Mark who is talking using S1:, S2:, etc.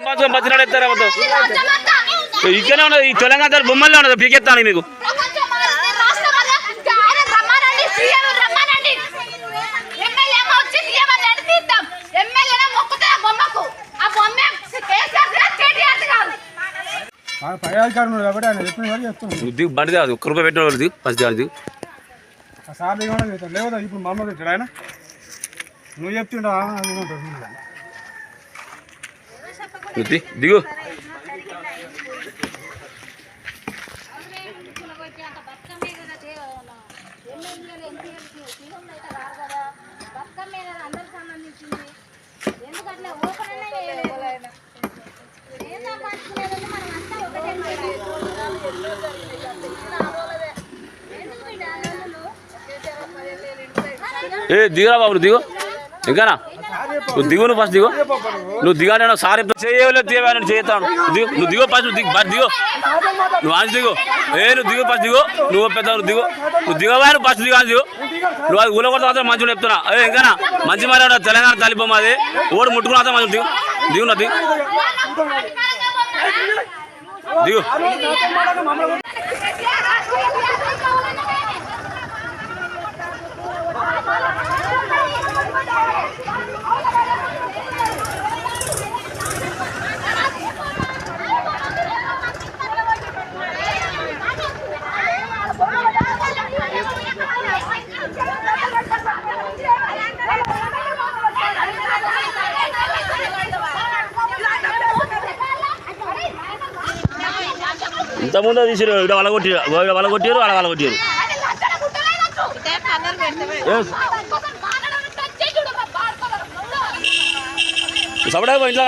S1: సంవత్సరం బతినాడు ఎత్తారా మొత్తం ఇక్కడనే ఉన్నది ఈ తెలంగాణ బొమ్మల్లో ఉన్నది పీకెత్తాను మీకు. దిగు బండి కాదు ఒక్క రూపాయి పెట్టిన దిగు ఫస్ట్ దిగు. దిగు
S2: ఇప్పుడు మా ఆయన. నువ్వు చెప్తుండా
S3: బిడ్డ అన్నలు?
S1: ఏ దిగురా బాబు నువ్వు దిగు ఇంకానా నువ్వు దిగు నువ్వు ఫస్ట్ దిగు. నువ్వు దిగానే సార్ చేయలేదు తీయని చేస్తాను దిగు. నువ్వు దిగు ఫస్ట్ దిగు. ఫస్ట్ దిగు. నువ్వు అని దిగు. ఏ నువ్వు దిగు ఫస్ట్ దిగు. నువ్వు పెద్ద నువ్వు దిగు. నువ్వు దిగవా నువ్వు ఫస్ట్ దిగు అని దిగు. నువ్వు అది ఊళ్ళో మాత్రం మంచిగా చెప్తున్నా. అదే ఇంకా మంచి మరి తెలంగాణ తలిపమ్మ అది. ఓడి ముట్టుకున్నా మంచి దిగు. దిగు నా దిగు. దిగు. ఇంతకుముందు తీసిరు ఇక్కడ వాళ్ళ కొట్టిరు ఇక్కడ వాళ్ళ కొట్టిరు వాళ్ళ వాళ్ళ కొట్టిరు Yes. సపడా ఇంట్లో